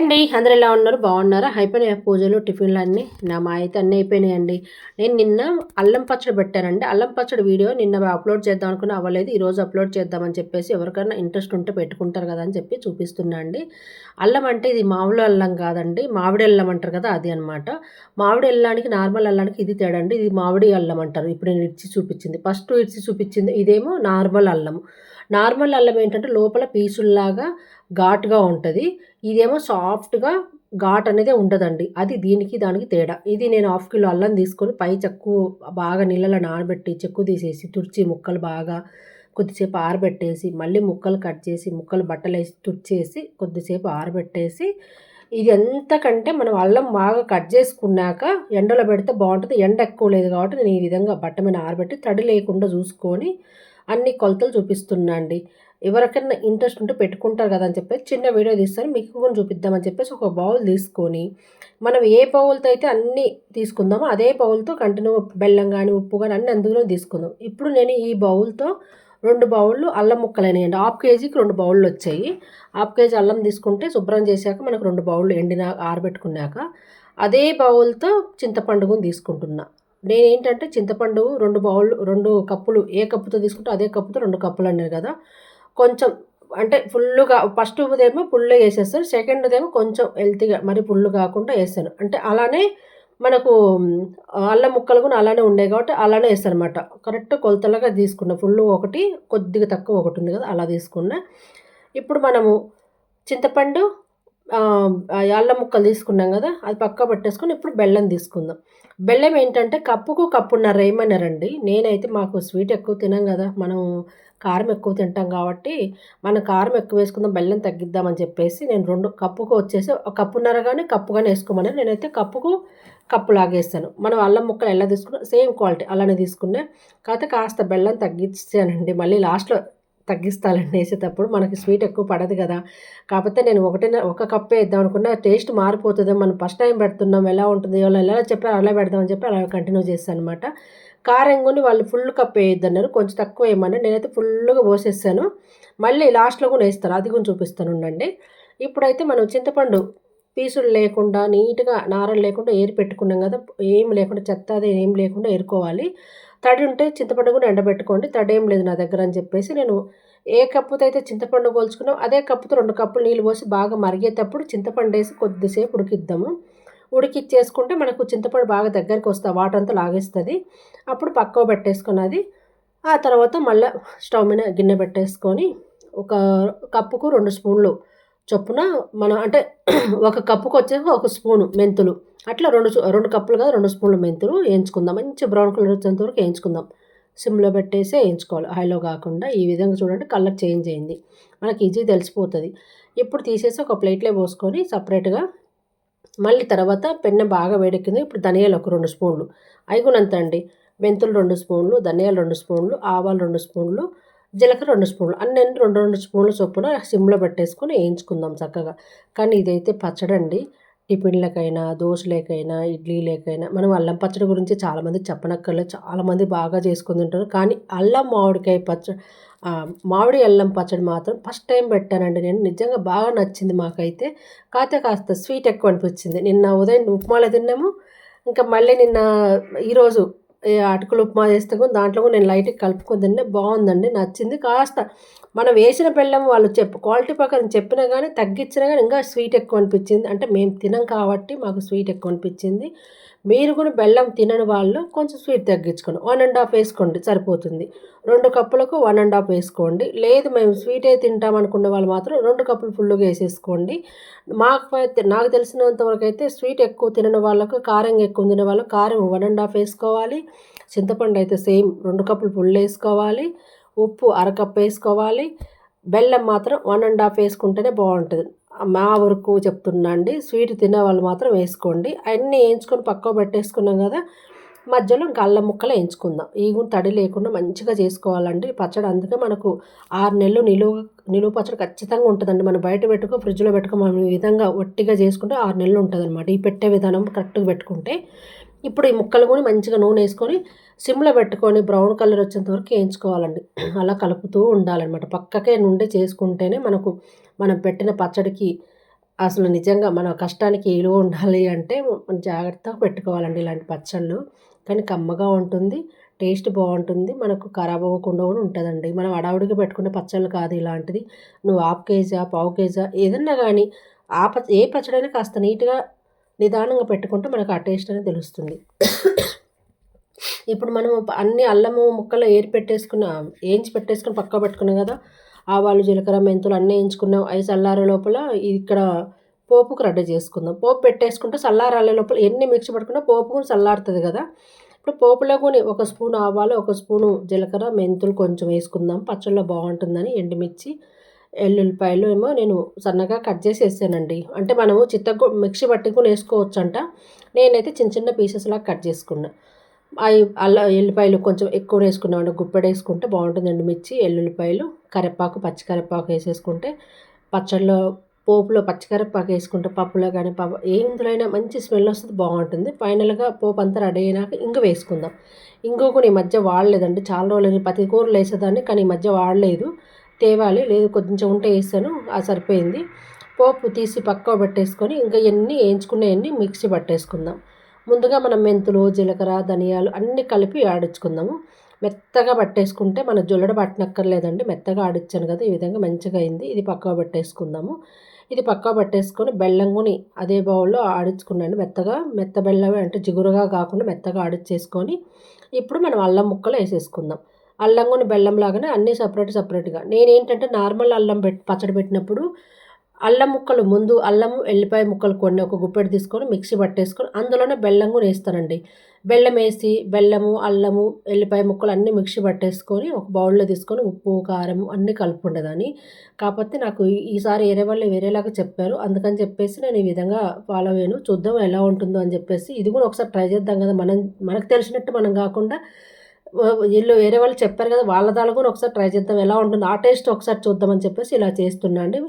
అండి అందరు ఎలా ఉన్నారు? బాగున్నారా? అయిపోయినాయి పూజలు టిఫిన్లు అన్నీ? నా మా అయితే అన్నీ అయిపోయినాయండి. నేను నిన్న అల్లం పచ్చడి పెట్టానండి. అల్లం పచ్చడి వీడియో నిన్న అప్లోడ్ చేద్దాం అనుకుని అవ్వలేదు. ఈరోజు అప్లోడ్ చేద్దామని చెప్పేసి ఎవరికైనా ఇంట్రెస్ట్ ఉంటే పెట్టుకుంటారు కదా అని చెప్పి చూపిస్తున్నా అండి. అల్లం అంటే ఇది మామిడి అల్లం కాదండి. మామిడి అల్లం అంటారు కదా అది అనమాట మామిడి అల్లానికి నార్మల్ అల్లానికి ఇది తేడా అండి. ఇది మామిడి అల్లం అంటారు. ఇప్పుడు నేను ఇచ్చి చూపించింది. ఫస్ట్ ఇచ్చి చూపించింది ఇదేమో నార్మల్ అల్లం. నార్మల్ అల్లం ఏంటంటే లోపల పీసుల్లాగా ఘాటుగా ఉంటుంది. ఇదేమో సాఫ్ట్గా ఘాట్ అనేది ఉండదండి. అది దీనికి దానికి తేడా. ఇది నేను హాఫ్ కిలో అల్లం తీసుకొని పై చెక్కు బాగా నీళ్ళలో నానబెట్టి చెక్కు తీసేసి తుడిచి ముక్కలు బాగా కొద్దిసేపు ఆరబెట్టేసి మళ్ళీ ముక్కలు కట్ చేసి ముక్కలు బట్టలు వేసి తుడిచేసి కొద్దిసేపు ఆరబెట్టేసి ఇది ఎంతకంటే మనం అల్లం బాగా కట్ చేసుకున్నాక ఎండలో పెడితే బాగుంటుంది. ఎండ ఎక్కువ లేదు కాబట్టి నేను ఈ విధంగా బట్ట మీద ఆరబెట్టి తడి లేకుండా చూసుకొని అన్ని కొలతలు చూపిస్తున్నా అండి ఎవరికైనా ఇంట్రెస్ట్ ఉంటే పెట్టుకుంటారు కదా అని చెప్పేసి చిన్న వీడియో తీస్తాను మీకు కూడా చూపిద్దామని చెప్పేసి ఒక బౌల్ తీసుకొని మనం ఏ బౌల్తో అయితే అన్నీ తీసుకుందామో అదే బౌల్తో కంటిన్యూ బెల్లం కానీ ఉప్పు కానీ అన్నీ అందులో తీసుకుందాం. ఇప్పుడు నేను ఈ బౌల్తో రెండు బౌళ్ళు అల్లం ముక్కలు అయినాయండి హాఫ్ కేజీకి రెండు బౌళ్ళు వచ్చాయి. హాఫ్ కేజీ అల్లం తీసుకుంటే శుభ్రం చేశాక మనకు రెండు బౌళ్ళు ఎండిన ఆరబెట్టుకున్నాక అదే బౌల్తో చింతపండుగు తీసుకుంటున్నా. నేనేంటంటే చింతపండు రెండు బౌళ్ళు రెండు కప్పులు ఏ కప్పుతో తీసుకుంటే అదే కప్పుతో రెండు కప్పులు అన్నారు కదా. కొంచెం అంటే ఫుల్గా ఫస్ట్ ఏమో పుల్లు వేసేస్తాను సెకండ్ ఏమో కొంచెం హెల్తీగా మరి పుల్లు కాకుండా వేస్తాను అంటే అలానే మనకు అల్లం ముక్కలు కూడా అలానే ఉండే కాబట్టి అలానే వేస్తాను అనమాట కరెక్ట్ కొలతలుగా తీసుకున్న ఫుల్ ఒకటి కొద్దిగా తక్కువ ఒకటి ఉంది కదా అలా తీసుకున్నా. ఇప్పుడు మనము చింతపండు అల్లం ముక్కలు తీసుకున్నాం కదా అది పక్క పట్టేసుకొని ఇప్పుడు బెల్లం తీసుకుందాం. బెల్లం ఏంటంటే కప్పుకు కప్పున్నర వేయమన్నారండి నేనైతే మాకు స్వీట్ ఎక్కువ తినాం కదా మనం కారం ఎక్కువ తింటాం కాబట్టి మన కారం ఎక్కువ వేసుకుందాం బెల్లం తగ్గిద్దామని చెప్పేసి నేను రెండు కప్పుకు వచ్చేసి ఒక కప్పున్నర కానీ కప్పుగానే వేసుకోమని నేనైతే కప్పుకు కప్పు లాగేస్తాను. మనం అల్లం ముక్కలు ఎలా తీసుకున్నా సేమ్ క్వాలిటీ అలానే తీసుకున్నా. కాకపోతే కాస్త బెల్లం తగ్గించానండి మళ్ళీ లాస్ట్లో తగ్గిస్తాలని వేసేటప్పుడు మనకి స్వీట్ ఎక్కువ పడదు కదా. కాకపోతే నేను ఒకటే ఒక కప్పే వేద్దాం అనుకున్నా టేస్ట్ మారిపోతుంది. మనం ఫస్ట్ టైం పెడుతున్నాం ఎలా ఉంటుంది వాళ్ళు ఎలా చెప్పారు అలా పెడదామని చెప్పి అలా కంటిన్యూ చేస్తాను అనమాట కారం కొని వాళ్ళు ఫుల్ కప్ వేయొద్దన్నారు. కొంచెం తక్కువ వేయమన్నారు. నేనైతే ఫుల్గా పోసేస్తాను. మళ్ళీ లాస్ట్లో కూడా వేస్తారు అది కూడా చూపిస్తాను ఉండండి. ఇప్పుడైతే మనం చింతపండు పీసులు లేకుండా నీట్గా నారలు లేకుండా ఏరి పెట్టుకున్నాం కదా. ఏం లేకుండా చెత్త అది ఏం లేకుండా ఏరుకోవాలి. తడి ఉంటే చింతపండు కూడా ఎండబెట్టుకోండి. తడి ఏం లేదు నా దగ్గర అని చెప్పేసి నేను ఏ కప్పుతో అయితే చింతపండు కోల్చుకున్నాం అదే కప్పుతో రెండు కప్పులు నీళ్ళు పోసి బాగా మరిగేటప్పుడు చింతపండు వేసి కొద్దిసేపు ఉడికిద్దాము. ఉడికిచ్చేసుకుంటే మనకు చింతపండు బాగా దగ్గరికి వస్తుంది వాటర్ అంతా లాగేస్తుంది. అప్పుడు పక్కవ పెట్టేసుకున్నది. ఆ తర్వాత మళ్ళీ స్టవ్ మీద గిన్నె పెట్టేసుకొని ఒక కప్పుకు రెండు స్పూన్లు చొప్పున మనం అంటే ఒక కప్పుకు వచ్చేసి ఒక స్పూను మెంతులు. అట్లా రెండు రెండు కప్పులు కదా రెండు స్పూన్లు మెంతులు వేయించుకుందాం. మంచి బ్రౌన్ కలర్ వచ్చేంత వరకు వేయించుకుందాం. సిమ్లో పెట్టేసి వేయించుకోవాలి. హైలో కాకుండా ఈ విధంగా చూడండి కలర్ చేంజ్ అయింది. మనకి ఈజీ తెలిసిపోతుంది. ఇప్పుడు తీసేసి ఒక ప్లేట్లో పోసుకొని సపరేట్గా మళ్ళీ తర్వాత పెన్నె బాగా వేడెక్కింది. ఇప్పుడు ధనియాలు ఒక రెండు స్పూన్లు. అయిగునంత అండి. మెంతులు రెండు స్పూన్లు ధనియాలు రెండు స్పూన్లు ఆవాలు రెండు స్పూన్లు జీలకర్ర రెండు స్పూన్లు. అన్నీ రెండు రెండు స్పూన్ల చొప్పున సిమ్లో పెట్టేసుకొని వేయించుకుందాం చక్కగా. కానీ ఇదైతే పచ్చడండి. టిఫిన్లకైనా దోశలకైనా ఇడ్లీలకైనా మనం అల్లం పచ్చడి గురించి చాలామంది చెప్పనక్కర్లేదు. చాలామంది బాగా చేసుకుని తింటారు. కానీ అల్లం మామిడికాయ పచ్చడి మామిడి అల్లం పచ్చడి మాత్రం ఫస్ట్ టైం పెట్టానండి నేను. నిజంగా బాగా నచ్చింది మాకైతే. కాకపోతే కాస్త స్వీట్ ఎక్కువ అనిపించింది. నిన్న ఉదయం ఉప్మాలో తిన్నాము. ఇంకా మళ్ళీ నిన్న ఈరోజు అటుకులు ఉప్మా చేస్తే దాంట్లో కూడా నేను లైట్గా కలుపుకొని తిన్నా. బాగుందండి. నచ్చింది. కాస్త మనం వేసిన బెల్లం వాళ్ళు చెప్పు క్వాలిటీ ప్రకారం చెప్పినా కానీ తగ్గించినా కానీ ఇంకా స్వీట్ ఎక్కువ అనిపించింది. అంటే మేము తినం కాబట్టి మాకు స్వీట్ ఎక్కువ అనిపించింది. మీరు కూడా బెల్లం తినని వాళ్ళు కొంచెం స్వీట్ తగ్గించుకోండి. వన్ అండ్ హాఫ్ వేసుకోండి సరిపోతుంది. రెండు కప్పులకు వన్ అండ్ హాఫ్ వేసుకోండి. లేదు మేము స్వీటే తింటాం అనుకున్న వాళ్ళు మాత్రం రెండు కప్పులు ఫుల్గా వేసేసుకోండి. మాకు నాకు తెలిసినంత వరకు అయితే స్వీట్ ఎక్కువ తినని వాళ్ళకు కారం ఎక్కువ తినే వాళ్ళు కారం వన్ అండ్ హాఫ్ వేసుకోవాలి. చింతపండు అయితే సేమ్ రెండు కప్పులు ఫుల్ వేసుకోవాలి. ఉప్పు అరకప్పు వేసుకోవాలి. బెల్లం మాత్రం వన్ అండ్ హాఫ్ వేసుకుంటేనే బాగుంటుంది. మా వరకు చెప్తున్నా అండి స్వీట్ తినే వాళ్ళు మాత్రం వేసుకోండి. అన్నీ వేయించుకొని పక్కకు పెట్టేసుకున్నాం కదా మధ్యలో ఇంకా అల్లం ముక్కలు వేయించుకుందాం. ఈ తడి లేకుండా మంచిగా చేసుకోవాలండి. పచ్చడి అందుకే మనకు ఆరు నెలలు నిలువ నిలువ పచ్చడి ఖచ్చితంగా ఉంటుందండి. మనం బయట పెట్టుకో ఫ్రిడ్జ్లో పెట్టుకో మనం ఈ విధంగా ఒట్టిగా చేసుకుంటే ఆరు నెలలు ఉంటుంది అనమాట ఈ పెట్టే విధానం కరెక్ట్గా పెట్టుకుంటే. ఇప్పుడు ఈ ముక్కలు కూడా మంచిగా నూనె వేసుకొని సిమ్లో పెట్టుకొని బ్రౌన్ కలర్ వచ్చేంత వరకు వేయించుకోవాలండి. అలా కలుపుతూ ఉండాలన్నమాట. పక్కకే నుండి చేసుకుంటేనే మనకు మనం పెట్టిన పచ్చడికి అసలు నిజంగా మన కష్టానికి విలువ ఉండాలి అంటే మనం జాగ్రత్తగా పెట్టుకోవాలండి ఇలాంటి పచ్చళ్ళు. కానీ కమ్మగా ఉంటుంది టేస్ట్ బాగుంటుంది మనకు ఖరాబ్ అవ్వకుండా కూడా ఉంటుందండి. మనం అడావుడిగా పెట్టుకునే పచ్చళ్ళు కాదు ఇలాంటిది. నువ్వు హాఫ్ కేజా పావు కేజా ఏదన్నా కానీ ఆ పచ్చ ఏ పచ్చడైనా కాస్త నీట్గా నిదానంగా పెట్టుకుంటే మనకు ఆ టేస్ట్ అనేది తెలుస్తుంది. ఇప్పుడు మనం అన్ని అల్లము ముక్కలు ఏరి పెట్టేసుకున్న వేయించి పెట్టేసుకుని పక్క పెట్టుకున్నాం కదా ఆవాలు జీలకర్ర మెంతులు అన్నీ వేయించుకున్నాం అవి చల్లారే లోపల ఇక్కడ పోపుకు రెడీ చేసుకుందాం. పోపు పెట్టేసుకుంటే చల్లారాలే లోపల ఎన్ని మిక్స్ పట్టుకున్నా పోపు చల్లారుతుంది కదా. ఇప్పుడు పోపులో కూడా ఒక స్పూన్ ఆవాలు ఒక స్పూను జీలకర్ర మెంతులు కొంచెం వేసుకుందాం. పచ్చళ్ళలో బాగుంటుందని ఎండుమిర్చి ఎల్లుల్లిపాయలు ఏమో నేను సన్నగా కట్ చేసి వేసానండి అంటే మనము చిత్తగు మిక్సీ పట్టుకుని వేసుకోవచ్చు అంట నేనైతే చిన్న చిన్న పీసెస్లా కట్ చేసుకున్నా. అవి అల్ల ఎల్లిపాయలు కొంచెం ఎక్కువ వేసుకున్నామండి గుప్పెడు వేసుకుంటే బాగుంటుందండి మిర్చి ఎల్లుల్లిపాయలు కరివేపాకు పచ్చి కరివేపాకు వేసేసుకుంటే పచ్చళ్ళలో పోపులో పచ్చికరివేపాకు వేసుకుంటే పప్పులో కానీ పప్పు ఏ ఇందులో మంచి స్మెల్ వస్తుంది బాగుంటుంది. ఫైనల్గా పోపు అంతా రెడీ అయినాక ఇంక వేసుకుందాం. ఇంకో కూడా ఈ మధ్య వాడలేదండి. చాలా రోజులు ప్రతి కూరలు వేసేదాన్ని కానీ ఈ మధ్య వాడలేదు. తేవాలి. లేదు కొంచెం ఉంటే వేసాను అది సరిపోయింది. పోపు తీసి పక్క పెట్టేసుకొని ఇంకా ఎన్ని వేయించుకునేవన్నీ మిక్సీ పట్టేసుకుందాం. ముందుగా మనం మెంతులు జీలకర్ర ధనియాలు అన్నీ కలిపి ఆడించుకుందాము. మెత్తగా పట్టేసుకుంటే మన జొల్లడ పట్టనక్కర్లేదండి. మెత్తగా ఆడిచ్చాను కదా ఈ విధంగా మంచిగా అయింది. ఇది పక్కవ పట్టేసుకుందాము. ఇది పక్కా పట్టేసుకొని బెల్లం కొని అదే బౌల్లో ఆడించుకున్నాను. మెత్తగా మెత్త బెల్లమే అంటే జిగురుగా కాకుండా మెత్తగా ఆడిచ్చేసుకొని ఇప్పుడు మనం అల్లం ముక్కలు వేసేసుకుందాం. అల్లం బెల్లం లాగానే అన్నీ సపరేట్ సపరేట్గా నేనేంటంటే నార్మల్ అల్లం పెట్టి పచ్చడి పెట్టినప్పుడు అల్లం ముక్కలు ముందు అల్లం ఎల్లిపాయ ముక్కలు కొన్ని ఒక గుప్పెడు తీసుకొని మిక్సీ పట్టేసుకొని అందులోనే బెల్లం కూడా వేస్తానండి. బెల్లం వేసి బెల్లము అల్లము ఎల్లిపాయ ముక్కలు అన్నీ మిక్సీ పట్టేసుకొని ఒక బౌల్లో తీసుకొని ఉప్పు కారం అన్నీ కలుపుకుండేదాన్ని. కాకపోతే నాకు ఈసారి వేరే వాళ్ళు వేరేలాగా చెప్పారు. అందుకని చెప్పేసి నేను ఈ విధంగా ఫాలో అయ్యాను. చూద్దాం ఎలా ఉంటుందో అని చెప్పేసి ఇది కూడా ఒకసారి ట్రై చేద్దాం కదా. మనం మనకు తెలిసినట్టు మనం కాకుండా వీళ్ళు వేరే వాళ్ళు చెప్పారు కదా వాళ్ళ దాని కూడా ఒకసారి ట్రై చేద్దాం ఎలా ఉంటుంది ఆ టేస్ట్ ఒకసారి చూద్దామని చెప్పేసి ఇలా చేస్తున్నా అండి.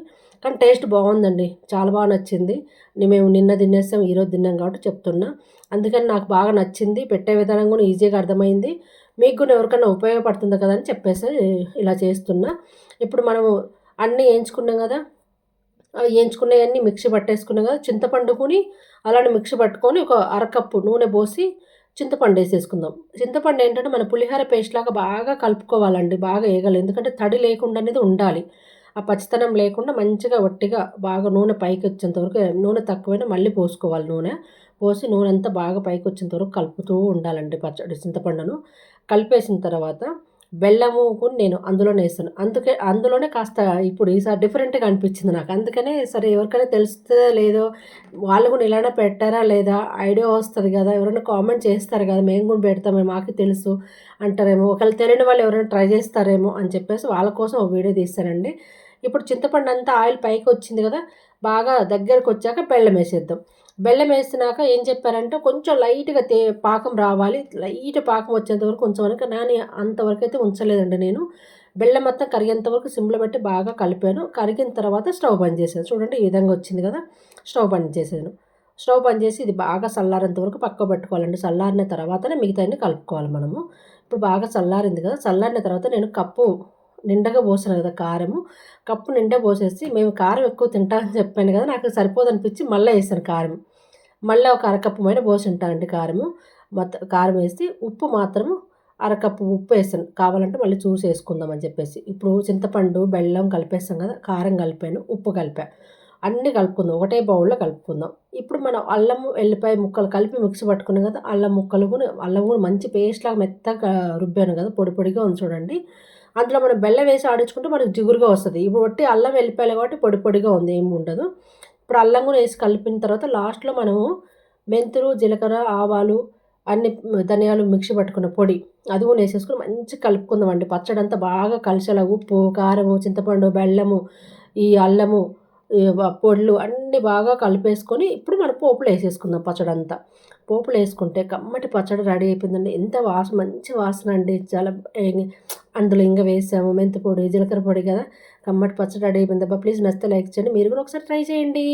కానీ టేస్ట్ బాగుందండి చాలా బాగా నచ్చింది. మేము నిన్న తినేస్తాం ఈరోజు తిన్నాం కాబట్టి చెప్తున్నా. అందుకని నాకు బాగా నచ్చింది పెట్టే విధానం కూడా ఈజీగా అర్థమైంది. మీకు కూడా ఎవరికైనా ఉపయోగపడుతుంది కదా అని చెప్పేసి ఇలా చేస్తున్నా. ఇప్పుడు మనము అన్నీ వేయించుకున్నాం కదా అవి వేయించుకున్నవన్నీ మిక్సీ పట్టేసుకున్నాం కదా చింతపండుకుని అలానే మిక్సీ పట్టుకొని ఒక అరకప్పు నూనె పోసి చింతపండు వేసేసుకుందాం. చింతపండు ఏంటంటే మన పులిహోర పేస్ట్ లాగా బాగా కలుపుకోవాలండి బాగా వేయగలం ఎందుకంటే తడి లేకుండా అనేది ఉండాలి. ఆ పచ్చితనం లేకుండా మంచిగా ఒట్టిగా బాగా నూనె పైకి వచ్చేంత వరకు నూనె తక్కువైనా మళ్ళీ పోసుకోవాలి నూనె. పోసి నూనె అంతా బాగా పైకి వచ్చేంత వరకు కలుపుతూ ఉండాలండి పచ్చడి చింతపండును. కలిపేసిన తర్వాత బెల్లము కూడా నేను అందులోనే వేస్తాను. అందుకే అందులోనే కాస్త ఇప్పుడు ఈసారి డిఫరెంట్గా అనిపించింది నాకు. అందుకనే సరే ఎవరికైనా తెలుస్తుందో లేదో వాళ్ళు కూడా ఇలానే పెట్టారా లేదా ఐడియా వస్తుంది కదా. ఎవరైనా కామెంట్ చేస్తారు కదా మేము కూడా పెడతామే మాకు తెలుసు అంటారేమో. ఒకవేళ తెలియని వాళ్ళు ఎవరైనా ట్రై చేస్తారేమో అని చెప్పేసి వాళ్ళ కోసం ఒక వీడియో తీస్తానండి. ఇప్పుడు చింతపండు అంతా ఆయిల్ పైకి వచ్చింది కదా బాగా దగ్గరకు వచ్చాక బెల్లం వేసేద్దాం. బెల్లం వేసినాక ఏం చెప్పారంటే కొంచెం లైట్గా తే పాకం రావాలి. లైట్ పాకం వచ్చేంత వరకు ఉంచమని నాని అంతవరకు అయితే ఉంచలేదండి నేను. బెల్లం మొత్తం కరిగేంత వరకు సిమ్లో పెట్టి బాగా కలిపాను. కరిగిన తర్వాత స్టవ్ బంద్ చేసాను చూడండి ఈ విధంగా వచ్చింది కదా. స్టవ్ బంద్ చేసాను స్టవ్ బంద్ చేసి ఇది బాగా చల్లారేంత వరకు పక్క పెట్టుకోవాలండి. చల్లారిన తర్వాతనే మిగతాన్ని కలుపుకోవాలి మనము. ఇప్పుడు బాగా చల్లారింది కదా. చల్లారిన తర్వాత నేను కప్పు నిండగా పోసాను కదా కారము. కప్పు నిండా పోసేసి మేము కారం ఎక్కువ తింటామని చెప్పాను కదా. నాకు సరిపోదనిపించి మళ్ళీ వేసాను కారం. మళ్ళీ ఒక అరకప్పు పైన పోసుంటానండి కారము. మొత్తం కారం వేసి ఉప్పు మాత్రము అరకప్పు ఉప్పు వేస్తాను. కావాలంటే మళ్ళీ చూసి వేసుకుందామని చెప్పేసి. ఇప్పుడు చింతపండు బెల్లం కలిపేస్తాం కదా కారం కలిపాను ఉప్పు కలిపా. అన్నీ కలుపుకుందాం. ఒకటే బౌల్లో కలుపుకుందాం. ఇప్పుడు మనం అల్లం ఎల్లిపాయ ముక్కలు కలిపి మిక్సీ పట్టుకున్నాం కదా అల్లం ముక్కలు కూడా అల్లం కూడా మంచి పేస్ట్ లాగా మెత్తగా రుబ్బాను కదా పొడి పొడిగా ఉంది చూడండి. అందులో మనం బెల్లం వేసి ఆడించుకుంటే మనకు జిగురుగా వస్తుంది. ఇప్పుడు ఒట్టి అల్లం వెళ్ళిపోయాలి కాబట్టి పొడి పొడిగా ఉంది ఏమి ఉండదు. ఇప్పుడు అల్లం కూడా వేసి కలిపిన తర్వాత లాస్ట్లో మనము మెంతులు జీలకర్ర ఆవాలు అన్ని ధనియాలు మిక్సీ పట్టుకున్న పొడి అది కూడా వేసేసుకుని మంచిగా కలుపుకుందాం అండి. పచ్చడి అంతా బాగా కలిసేలా ఉప్పు కారము చింతపండు బెల్లము ఈ అల్లము పొడులు అన్నీ బాగా కలిపేసుకొని ఇప్పుడు మనం పోపులు వేసేసుకుందాం పచ్చడి అంతా పోపులు వేసుకుంటే కమ్మటి పచ్చడి రెడీ అయిపోయిందండి. ఎంత వాసన మంచి వాసన అండి. చాలా అందులో ఇంకా వేసాము మెంతి పొడి జీలకర్ర పొడి కదా. కమ్మటి పచ్చడి రెడీ అయిపోయింది. అబ్బా ప్లీజ్ నచ్చితే లైక్ చేయండి. మీరు కూడా ఒకసారి ట్రై చేయండి.